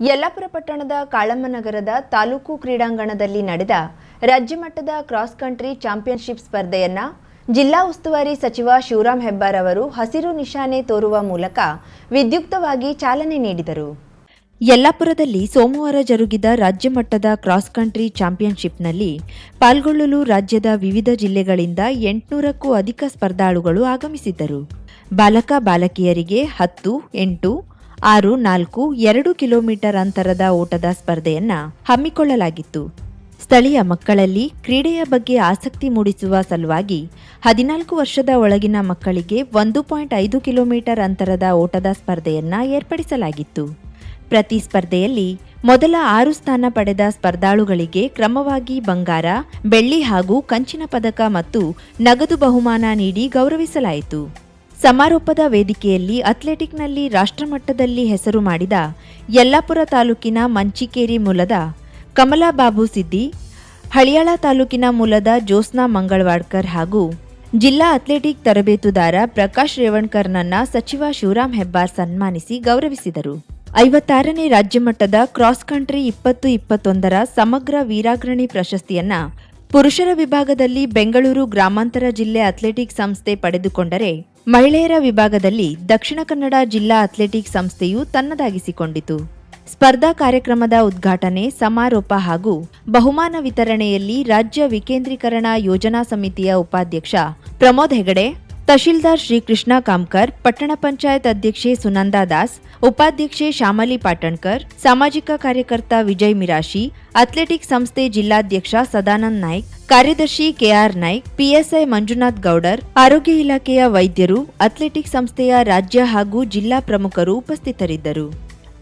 ಯಲ್ಲಾಪುರ ಪಟ್ಟಣದ ಕಾಳಮ್ಮನಗರದ ತಾಲೂಕು ಕ್ರೀಡಾಂಗಣದಲ್ಲಿ ನಡೆದ ರಾಜ್ಯಮಟ್ಟದ ಕ್ರಾಸ್ ಕಂಟ್ರಿ ಚಾಂಪಿಯನ್ಶಿಪ್ ಸ್ಪರ್ಧೆಯನ್ನ ಜಿಲ್ಲಾ ಉಸ್ತುವಾರಿ ಸಚಿವ ಶಿವರಾಮ್ ಹೆಬ್ಬಾರ್ ಅವರು ಹಸಿರು ನಿಶಾನೆ ತೋರುವ ಮೂಲಕ ವಿದ್ಯುಕ್ತವಾಗಿ ಚಾಲನೆ ನೀಡಿದರು. ಯಲ್ಲಾಪುರದಲ್ಲಿ ಸೋಮವಾರ ಜರುಗಿದ ರಾಜ್ಯಮಟ್ಟದ ಕ್ರಾಸ್ ಕಂಟ್ರಿ ಚಾಂಪಿಯನ್ಶಿಪ್ನಲ್ಲಿ ಪಾಲ್ಗೊಳ್ಳಲು ರಾಜ್ಯದ ವಿವಿಧ ಜಿಲ್ಲೆಗಳಿಂದ ಎಂಟುನೂರಕ್ಕೂ ಅಧಿಕ ಸ್ಪರ್ಧಾಳುಗಳು ಆಗಮಿಸಿದ್ದರು. ಬಾಲಕ ಬಾಲಕಿಯರಿಗೆ ಹತ್ತು, ಎಂಟು ಆರು, ನಾಲ್ಕು, ಎರಡು ಕಿಲೋಮೀಟರ್ ಅಂತರದ ಓಟದ ಸ್ಪರ್ಧೆಯನ್ನ ಹಮ್ಮಿಕೊಳ್ಳಲಾಗಿತ್ತು. ಸ್ಥಳೀಯ ಮಕ್ಕಳಲ್ಲಿ ಕ್ರೀಡೆಯ ಬಗ್ಗೆ ಆಸಕ್ತಿ ಮೂಡಿಸುವ ಸಲುವಾಗಿ ಹದಿನಾಲ್ಕು ವರ್ಷದ ಒಳಗಿನ ಮಕ್ಕಳಿಗೆ ಒಂದು ಪಾಯಿಂಟ್ ಐದು ಕಿಲೋಮೀಟರ್ ಅಂತರದ ಓಟದ ಸ್ಪರ್ಧೆಯನ್ನ ಏರ್ಪಡಿಸಲಾಗಿತ್ತು. ಪ್ರತಿ ಸ್ಪರ್ಧೆಯಲ್ಲಿ ಮೊದಲ ಆರು ಸ್ಥಾನ ಪಡೆದ ಸ್ಪರ್ಧಾಳುಗಳಿಗೆ ಕ್ರಮವಾಗಿ ಬಂಗಾರ, ಬೆಳ್ಳಿ ಹಾಗೂ ಕಂಚಿನ ಪದಕ ಮತ್ತು ನಗದು ಬಹುಮಾನ ನೀಡಿ ಗೌರವಿಸಲಾಯಿತು. ಸಮಾರೋಪದ ವೇದಿಕೆಯಲ್ಲಿ ಅಥ್ಲೆಟಿಕ್ನಲ್ಲಿ ರಾಷ್ಟ್ರಮಟ್ಟದಲ್ಲಿ ಹೆಸರು ಮಾಡಿದ ಯಲ್ಲಾಪುರ ತಾಲೂಕಿನ ಮಂಚಿಕೇರಿ ಮೂಲದ ಕಮಲಾ ಬಾಬು ಸಿದ್ದಿ, ಹಳಿಯಾಳ ತಾಲೂಕಿನ ಮೂಲದ ಜ್ಯೋತ್ಸ್ನಾ ಮಂಗಳವಾಡ್ಕರ್ ಹಾಗೂ ಜಿಲ್ಲಾ ಅಥ್ಲೆಟಿಕ್ ತರಬೇತುದಾರ ಪ್ರಕಾಶ್ ರೇವಣ್ಕರ್ನನ್ನ ಸಚಿವ ಶಿವರಾಮ್ ಹೆಬ್ಬಾರ್ ಸನ್ಮಾನಿಸಿ ಗೌರವಿಸಿದರು. ಐವತ್ತಾರನೇ ರಾಜ್ಯಮಟ್ಟದ ಕ್ರಾಸ್ ಕಂಟ್ರಿ ಇಪ್ಪತ್ತು ಇಪ್ಪತ್ತೊಂದರ ಸಮಗ್ರ ವೀರಾಗ್ರಣಿ ಪ್ರಶಸ್ತಿಯನ್ನ ಪುರುಷರ ವಿಭಾಗದಲ್ಲಿ ಬೆಂಗಳೂರು ಗ್ರಾಮಾಂತರ ಜಿಲ್ಲೆ ಅಥ್ಲೆಟಿಕ್ ಸಂಸ್ಥೆ ಪಡೆದುಕೊಂಡರೆ ಮಹಿಳೆಯರ ವಿಭಾಗದಲ್ಲಿ ದಕ್ಷಿಣ ಕನ್ನಡ ಜಿಲ್ಲಾ ಅಥ್ಲೆಟಿಕ್ ಸಂಸ್ಥೆಯು ತನ್ನದಾಗಿಸಿಕೊಂಡಿತು. ಸ್ಪರ್ಧಾ ಕಾರ್ಯಕ್ರಮದ ಉದ್ಘಾಟನೆ, ಸಮಾರೋಪ ಹಾಗೂ ಬಹುಮಾನ ವಿತರಣೆಯಲ್ಲಿ ರಾಜ್ಯ ವಿಕೇಂದ್ರೀಕರಣ ಯೋಜನಾ ಸಮಿತಿಯ ಉಪಾಧ್ಯಕ್ಷ ಪ್ರಮೋದ್ ಹೆಗಡೆ ತಹಶೀಲ್ದಾರ್ ಶ್ರೀಕೃಷ್ಣ ಕಾಮ್ಕರ್, ಪಟ್ಟಣ ಪಂಚಾಯತ್ ಅಧ್ಯಕ್ಷೆ ಸುನಂದಾ ದಾಸ್, ಉಪಾಧ್ಯಕ್ಷೆ ಶ್ಯಾಮಲಿ ಪಾಟಣ್ಕರ್, ಸಾಮಾಜಿಕ ಕಾರ್ಯಕರ್ತ ವಿಜಯ್ ಮಿರಾಶಿ ಅಥ್ಲೆಟಿಕ್ ಸಂಸ್ಥೆ ಜಿಲ್ಲಾಧ್ಯಕ್ಷ ಸದಾನಂದ್ ನಾಯ್ಕ್, ಕಾರ್ಯದರ್ಶಿ K R Naik, PSI Manjunath Gowdar, ಆರೋಗ್ಯ ಇಲಾಖೆಯ ವೈದ್ಯರು ಅಥ್ಲೆಟಿಕ್ ಸಂಸ್ಥೆಯ ರಾಜ್ಯ ಹಾಗೂ ಜಿಲ್ಲಾ ಪ್ರಮುಖರು ಉಪಸ್ಥಿತರಿದ್ದರು.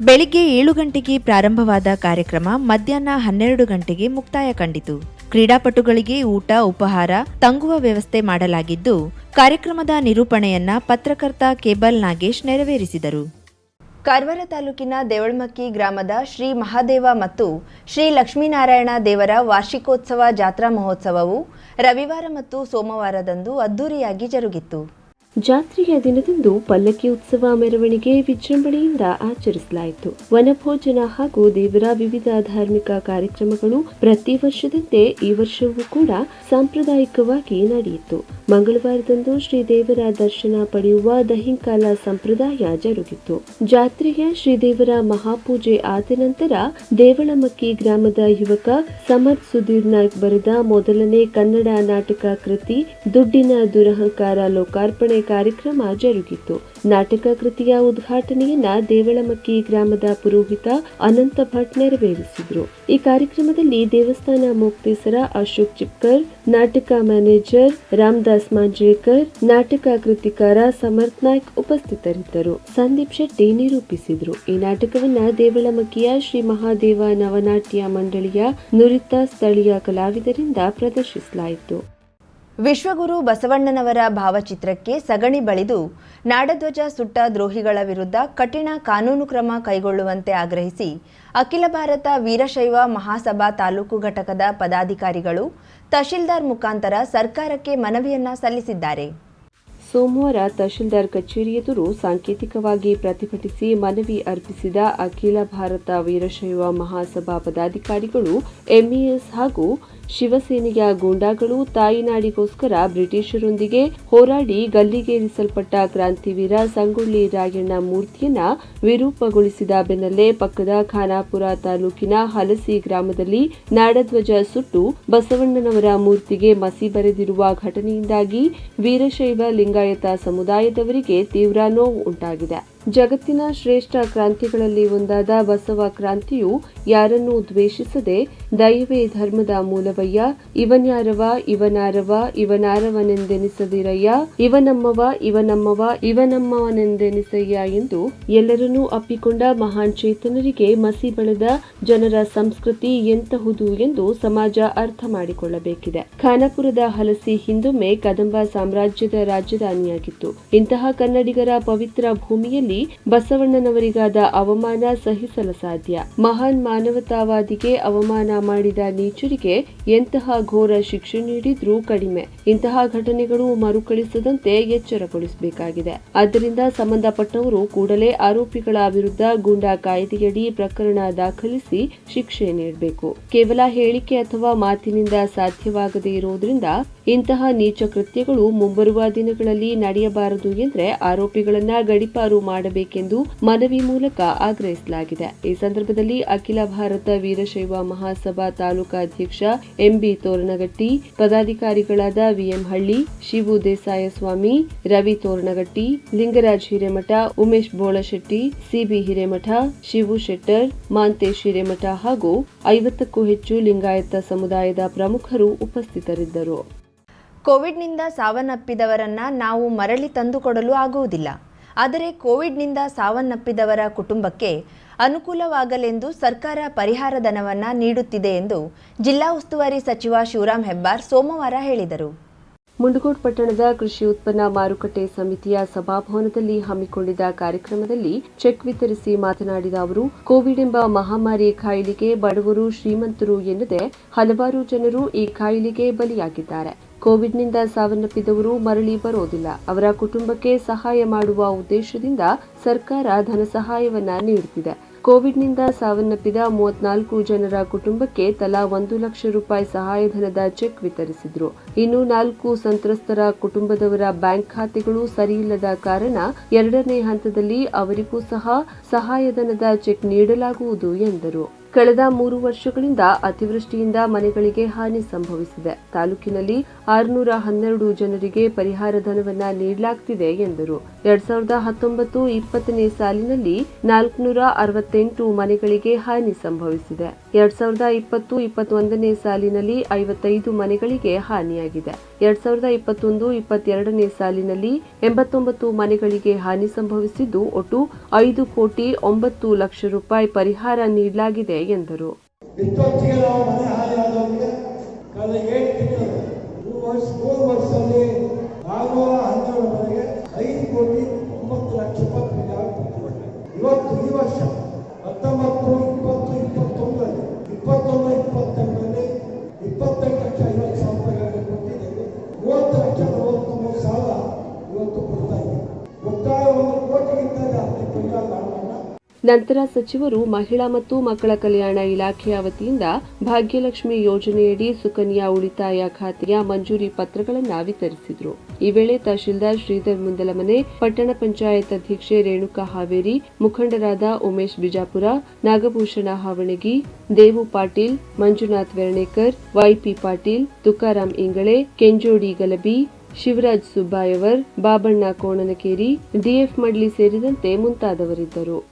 ಬೆಳಿಗ್ಗೆ ಏಳು ಗಂಟೆಗೆ ಪ್ರಾರಂಭವಾದ ಕಾರ್ಯಕ್ರಮ ಮಧ್ಯಾಹ್ನ ಹನ್ನೆರಡು ಗಂಟೆಗೆ ಮುಕ್ತಾಯ ಕಂಡಿತು. ಕ್ರೀಡಾಪಟುಗಳಿಗೆ ಊಟ, ಉಪಹಾರ, ತಂಗುವ ವ್ಯವಸ್ಥೆ ಮಾಡಲಾಗಿದ್ದು, ಕಾರ್ಯಕ್ರಮದ ನಿರೂಪಣೆಯನ್ನ ಪತ್ರಕರ್ತ ಕೇಬಲ್ ನಾಗೇಶ್ ನೆರವೇರಿಸಿದರು. ಕಾರವಾರ ತಾಲೂಕಿನ ದೇವಳಮಕ್ಕಿ ಗ್ರಾಮದ ಶ್ರೀ ಮಹಾದೇವ ಮತ್ತು ಶ್ರೀ ಲಕ್ಷ್ಮೀನಾರಾಯಣ ದೇವರ ವಾರ್ಷಿಕೋತ್ಸವ ಜಾತ್ರಾ ಮಹೋತ್ಸವವು ರವಿವಾರ ಮತ್ತು ಸೋಮವಾರದಂದು ಅದ್ದೂರಿಯಾಗಿ ಜರುಗಿತ್ತು. ಜಾತ್ರೆಯ ದಿನದಂದು ಪಲ್ಲಕ್ಕಿ ಉತ್ಸವ ಮೆರವಣಿಗೆ ವಿಜೃಂಭಣೆಯಿಂದ ಆಚರಿಸಲಾಯಿತು. ವನಭೋಜನ ಹಾಗೂ ದೇವರ ವಿವಿಧ ಧಾರ್ಮಿಕ ಕಾರ್ಯಕ್ರಮಗಳು ಪ್ರತಿ ವರ್ಷದಂತೆ ಈ ವರ್ಷವೂ ಕೂಡ ಸಾಂಪ್ರದಾಯಿಕವಾಗಿ ನಡೆಯಿತು. ಮಂಗಳವಾರದಂದು ಶ್ರೀದೇವರ ದರ್ಶನ ಪಡೆಯುವ ದಹಿಂಕಾಲ ಸಂಪ್ರದಾಯ ಜರುಗಿತು. ಜಾತ್ರೆಯ ಶ್ರೀದೇವರ ಮಹಾಪೂಜೆ ಆದ ನಂತರ ದೇವಳಮಕ್ಕಿ ಗ್ರಾಮದ ಯುವಕ ಸಮರ್ ಸುಧೀರ್ ನಾಯ್ಕ್ ಬರೆದ ಮೊದಲನೇ ಕನ್ನಡ ನಾಟಕ ಕೃತಿ ದುಡ್ಡಿನ ದುರಹಂಕಾರ ಲೋಕಾರ್ಪಣೆ ಕಾರ್ಯಕ್ರಮ ಜರುಗಿತು. ನಾಟಕ ಕೃತಿಯ ಉದ್ಘಾಟನೆಯನ್ನ ದೇವಳಮಕ್ಕಿ ಗ್ರಾಮದ ಪುರೋಹಿತ ಅನಂತ ಭಟ್ ನೆರವೇರಿಸಿದ್ರು. ಈ ಕಾರ್ಯಕ್ರಮದಲ್ಲಿ ದೇವಸ್ಥಾನ ಮುಕ್ತೇಸರ ಅಶೋಕ್ ಚಿಪ್ಕರ್, ನಾಟಕ ಮ್ಯಾನೇಜರ್ ರಾಮದಾಸ್ ಮಾಂಜ್ರೇಕರ್ ನಾಟಕ ಕೃತಿಕಾರ ಸಮರ್ಥ್ ನಾಯ್ಕ್ ಉಪಸ್ಥಿತರಿದ್ದರು. ಸಂದೀಪ್ ಶೆಟ್ಟಿ ನಿರೂಪಿಸಿದ್ರು. ಈ ನಾಟಕವನ್ನ ದೇವಳಮಕ್ಕಿಯ ಶ್ರೀ ಮಹಾದೇವ ನವನಾಟ್ಯ ಮಂಡಳಿಯ ನುರಿತ ಸ್ಥಳೀಯ ಕಲಾವಿದರಿಂದ ಪ್ರದರ್ಶಿಸಲಾಯಿತು. ವಿಶ್ವಗುರು ಬಸವಣ್ಣನವರ ಭಾವಚಿತ್ರಕ್ಕೆ ಸಗಣಿ ಬಳಿದು ನಾಡಧ್ವಜ ಸುಟ್ಟ ದ್ರೋಹಿಗಳ ವಿರುದ್ಧ ಕಠಿಣ ಕಾನೂನು ಕ್ರಮ ಕೈಗೊಳ್ಳುವಂತೆ ಆಗ್ರಹಿಸಿ ಅಖಿಲ ಭಾರತ ವೀರಶೈವ ಮಹಾಸಭಾ ತಾಲೂಕು ಘಟಕದ ಪದಾಧಿಕಾರಿಗಳು ತಹಶೀಲ್ದಾರ್ ಮುಖಾಂತರ ಸರ್ಕಾರಕ್ಕೆ ಮನವಿಯನ್ನ ಸಲ್ಲಿಸಿದ್ದಾರೆ. ಸೋಮವಾರ ತಹಶೀಲ್ದಾರ್ ಕಚೇರಿ ಎದುರು ಸಾಂಕೇತಿಕವಾಗಿ ಪ್ರತಿಭಟಿಸಿ ಮನವಿ ಅರ್ಪಿಸಿದ ಅಖಿಲ ಭಾರತ ವೀರಶೈವ ಮಹಾಸಭಾ ಪದಾಧಿಕಾರಿಗಳು ಎಂಇಎಸ್ ಹಾಗೂ ಶಿವಸೇನೆಯ ಗೂಂಡಾಗಳು ತಾಯಿನಾಡಿಗೋಸ್ಕರ ಬ್ರಿಟಿಷರೊಂದಿಗೆ ಹೋರಾಡಿ ಗಲ್ಲಿಗೇರಿಸಲ್ಪಟ್ಟ ಕ್ರಾಂತಿವೀರ ಸಂಗೊಳ್ಳಿ ರಾಯಣ್ಣ ಮೂರ್ತಿಯನ್ನ ವಿರೂಪಗೊಳಿಸಿದ ಬೆನ್ನಲ್ಲೇ ಪಕ್ಕದ ಖಾನಾಪುರ ತಾಲೂಕಿನ ಹಲಸಿ ಗ್ರಾಮದಲ್ಲಿ ನಾಡಧ್ವಜ ಸುಟ್ಟು ಬಸವಣ್ಣನವರ ಮೂರ್ತಿಗೆ ಮಸಿ ಬರೆದಿರುವ ಘಟನೆಯಿಂದಾಗಿ ವೀರಶೈವ ಲಿಂಗಾಯತ ಸಮುದಾಯದವರಿಗೆ ತೀವ್ರ ನೋವು ಉಂಟಾಗಿದೆ. ಜಗತ್ತಿನ ಶ್ರೇಷ್ಠ ಕ್ರಾಂತಿಗಳಲ್ಲಿ ಒಂದಾದ ಬಸವ ಕ್ರಾಂತಿಯು ಯಾರನ್ನೂ ದ್ವೇಷಿಸದೆ ದೈವೇ ಧರ್ಮದ ಮೂಲವಯ್ಯ. ಇವನ್ಯಾರವ, ಇವನಾರವ, ಇವನಾರವನೆಂದೆನಿಸದಿರಯ್ಯ. ಇವನಮ್ಮವ ಇವನಮ್ಮವ, ಇವನಮ್ಮವನೆಂದೆನಿಸಯ್ಯ ಎಂದು ಎಲ್ಲರನ್ನೂ ಅಪ್ಪಿಕೊಂಡ ಮಹಾನ್ ಚೇತನರಿಗೆ ಮಸಿ ಬೆಳೆದ ಜನರ ಸಂಸ್ಕೃತಿ ಎಂತಹುದು ಎಂದು ಸಮಾಜ ಅರ್ಥ ಮಾಡಿಕೊಳ್ಳಬೇಕಿದೆ. ಖಾನಾಪುರದ ಹಲಸಿ ಹಿಂದೊಮ್ಮೆ ಕದಂಬ ಸಾಮ್ರಾಜ್ಯದ ರಾಜಧಾನಿಯಾಗಿತ್ತು. ಇಂತಹ ಕನ್ನಡಿಗರ ಪವಿತ್ರ ಭೂಮಿಯಲ್ಲಿ ಬಸವಣ್ಣನವರಿಗಾದ ಅವಮಾನ ಸಹಿಸಲು ಸಾಧ್ಯ. ಮಹಾನ್ ಮಾನವತಾವಾದಿಗೆ ಅವಮಾನ ಮಾಡಿದ ನೀಚರಿಗೆ ಎಂತಹ ಘೋರ ಶಿಕ್ಷೆ ನೀಡಿದ್ರೂ ಕಡಿಮೆ. ಇಂತಹ ಘಟನೆಗಳು ಮರುಕಳಿಸದಂತೆ ಎಚ್ಚರಗೊಳಿಸಬೇಕಾಗಿದೆ. ಆದ್ದರಿಂದ ಸಂಬಂಧಪಟ್ಟವರು ಕೂಡಲೇ ಆರೋಪಿಗಳ ವಿರುದ್ಧ ಗೂಂಡಾ ಕಾಯ್ದೆಯಡಿ ಪ್ರಕರಣ ದಾಖಲಿಸಿ ಶಿಕ್ಷೆ ನೀಡಬೇಕು. ಕೇವಲ ಹೇಳಿಕೆ ಅಥವಾ ಮಾತಿನಿಂದ ಸಾಧ್ಯವಾಗದೇ ಇರುವುದರಿಂದ ಇಂತಹ ನೀಚ ಕೃತ್ಯಗಳು ಮುಂಬರುವ ದಿನಗಳಲ್ಲಿ ನಡೆಯಬಾರದು ಎಂದರೆ ಆರೋಪಿಗಳನ್ನ ಗಡಿಪಾರು ಮಾಡಬೇಕೆಂದು ಮನವಿ ಮೂಲಕ ಆಗ್ರಹಿಸಲಾಗಿದೆ. ಈ ಸಂದರ್ಭದಲ್ಲಿ ಅಖಿಲ ಭಾರತ ವೀರಶೈವ ಮಹಾಸಭಾ ತಾಲೂಕಾ ಅಧ್ಯಕ್ಷ ಎಂಬಿ ತೋರಣಗಟ್ಟಿ, ಪದಾಧಿಕಾರಿಗಳಾದ ವಿಎಂ ಹಳ್ಳಿ ಶಿವು ದೇಸಾಯ ಸ್ವಾಮಿ ರವಿ ತೋರಣಗಟ್ಟಿ, ಲಿಂಗರಾಜ್ ಹಿರೇಮಠ, ಉಮೇಶ್ ಬೋಳಶೆಟ್ಟಿ, ಸಿಬಿ ಹಿರೇಮಠ, ಶಿವು ಶೆಟ್ಟರ್, ಮಾಂತೇಶ್ ಹಿರೇಮಠ ಹಾಗೂ ಐವತ್ತಕ್ಕೂ ಹೆಚ್ಚು ಲಿಂಗಾಯತ ಸಮುದಾಯದ ಪ್ರಮುಖರು ಉಪಸ್ಥಿತರಿದ್ದರು. ಕೋವಿಡ್ನಿಂದ ಸಾವನ್ನಪ್ಪಿದವರನ್ನ ನಾವು ಮರಳಿ ತಂದುಕೊಡಲು ಆಗುವುದಿಲ್ಲ. ಆದರೆ ಕೋವಿಡ್ನಿಂದ ಸಾವನ್ನಪ್ಪಿದವರ ಕುಟುಂಬಕ್ಕೆ ಅನುಕೂಲವಾಗಲೆಂದು ಸರ್ಕಾರ ಪರಿಹಾರ ಧನವನ್ನು ನೀಡುತ್ತಿದೆ ಎಂದು ಜಿಲ್ಲಾ ಉಸ್ತುವಾರಿ ಸಚಿವ ಶಿವರಾಂ ಹೆಬ್ಬಾರ್ ಸೋಮವಾರ ಹೇಳಿದರು. ಮುಂಡಗೋಡ್ ಪಟ್ಟಣದ ಕೃಷಿ ಉತ್ಪನ್ನ ಮಾರುಕಟ್ಟೆ ಸಮಿತಿಯ ಸಭಾಭವನದಲ್ಲಿ ಹಮ್ಮಿಕೊಂಡಿದ್ದ ಕಾರ್ಯಕ್ರಮದಲ್ಲಿ ಚೆಕ್ ವಿತರಿಸಿ ಮಾತನಾಡಿದ ಅವರು, ಕೋವಿಡ್ ಎಂಬ ಮಹಾಮಾರಿ ಕಾಯಿಲೆಗೆ ಬಡವರು ಶ್ರೀಮಂತರು ಎನ್ನದೆ ಹಲವಾರು ಜನರು ಈ ಕಾಯಿಲೆಗೆ ಬಲಿಯಾಗಿದ್ದಾರೆ. ಕೋವಿಡ್ನಿಂದ ಸಾವನ್ನಪ್ಪಿದವರು ಮರಳಿ ಬರೋದಿಲ್ಲ. ಅವರ ಕುಟುಂಬಕ್ಕೆ ಸಹಾಯ ಮಾಡುವ ಉದ್ದೇಶದಿಂದ ಸರ್ಕಾರ ಧನ ಸಹಾಯವನ್ನ ನೀಡುತ್ತಿದೆ. ಕೋವಿಡ್ನಿಂದ ಸಾವನ್ನಪ್ಪಿದ ಮೂವತ್ನಾಲ್ಕು ಜನರ ಕುಟುಂಬಕ್ಕೆ ತಲಾ ಒಂದು ಲಕ್ಷ ರೂಪಾಯಿ ಸಹಾಯಧನದ ಚೆಕ್ ವಿತರಿಸಿದ್ರು. ಇನ್ನು ನಾಲ್ಕು ಸಂತ್ರಸ್ತರ ಕುಟುಂಬದವರ ಬ್ಯಾಂಕ್ ಖಾತೆಗಳು ಸರಿಯಿಲ್ಲದ ಕಾರಣ ಎರಡನೇ ಹಂತದಲ್ಲಿ ಅವರಿಗೂ ಸಹ ಸಹಾಯಧನದ ಚೆಕ್ ನೀಡಲಾಗುವುದು ಎಂದರು. ಕಳೆದ ಮೂರು ವರ್ಷಗಳಿಂದ ಅತಿವೃಷ್ಟಿಯಿಂದ ಮನೆಗಳಿಗೆ ಹಾನಿ ಸಂಭವಿಸಿದೆ. ತಾಲೂಕಿನಲ್ಲಿ ಆರುನೂರ ಹನ್ನೆರಡು ಜನರಿಗೆ ಪರಿಹಾರ ಧನವನ್ನ ನೀಡಲಾಗ್ತಿದೆ ಎಂದರು. ಎರಡ್ ಸಾವಿರದ ಹತ್ತೊಂಬತ್ತು ಇಪ್ಪತ್ತನೇ ಸಾಲಿನಲ್ಲಿ ನಾಲ್ಕುನೂರ ಅರವತ್ತೆಂಟು ಮನೆಗಳಿಗೆ ಹಾನಿ ಸಂಭವಿಸಿದೆ. ಎರಡ್ ಸಾವಿರದ ಇಪ್ಪತ್ತು ಇಪ್ಪತ್ತೊಂದನೇ ಸಾಲಿನಲ್ಲಿ ಐವತ್ತೈದು ಮನೆಗಳಿಗೆ ಹಾನಿಯಾಗಿದೆ. ಎರಡ್ ಸಾವಿರದ ಇಪ್ಪತ್ತೊಂದು ಇಪ್ಪತ್ತೆರಡನೇ ಸಾಲಿನಲ್ಲಿ ಎಂಬತ್ತೊಂಬತ್ತು ಮನೆಗಳಿಗೆ ಹಾನಿ ಸಂಭವಿಸಿದ್ದು, ಒಟ್ಟು ಐದು ಕೋಟಿ ಒಂಬತ್ತು ಲಕ್ಷ ರೂಪಾಯಿ ಪರಿಹಾರ ನೀಡಲಾಗಿದೆ ಎಂದರು. ಇವತ್ತು ಈ ವರ್ಷ ಹಾನಿ ನಂತರ ಸಚಿವರು ಮಹಿಳಾ ಮತ್ತು ಮಕ್ಕಳ ಕಲ್ಯಾಣ ಇಲಾಖೆಯ ವತಿಯಿಂದ ಭಾಗ್ಯಲಕ್ಷ್ಮಿ ಯೋಜನೆಯಡಿ ಸುಕನ್ಯಾ ಉಳಿತಾಯ ಖಾತೆಯ ಮಂಜೂರಿ ಪತ್ರಗಳನ್ನು ವಿತರಿಸಿದರು. ಈ ವೇಳೆ ತಹಶೀಲ್ದಾರ್ ಶ್ರೀಧರ್ ಮುಂದಲಮನೆ, ಪಟ್ಟಣ ಪಂಚಾಯತ್ ಅಧ್ಯಕ್ಷೆ ರೇಣುಕಾ ಹಾವೇರಿ, ಮುಖಂಡರಾದ ಉಮೇಶ್ ಬಿಜಾಪುರ, ನಾಗಭೂಷಣ ಹಾವಣಗಿ, ದೇವು ಪಾಟೀಲ್, ಮಂಜುನಾಥ್ ವೆರ್ಣೇಕರ್ ವೈಪಿ ಪಾಟೀಲ್, ತುಕಾರಾಂ ಇಂಗಳೆ, ಕೆಂಜೋಡಿ ಗಲಬಿ ಶಿವರಾಜ್ ಸುಬ್ಬಾಯವರ್ ಬಾಬಣ್ಣ ಕೋಣನಕೇರಿ ಡಿಎಫ್ ಮಡ್ಲಿ ಸೇರಿದಂತೆ ಮುಂತಾದವರಿದ್ದರು.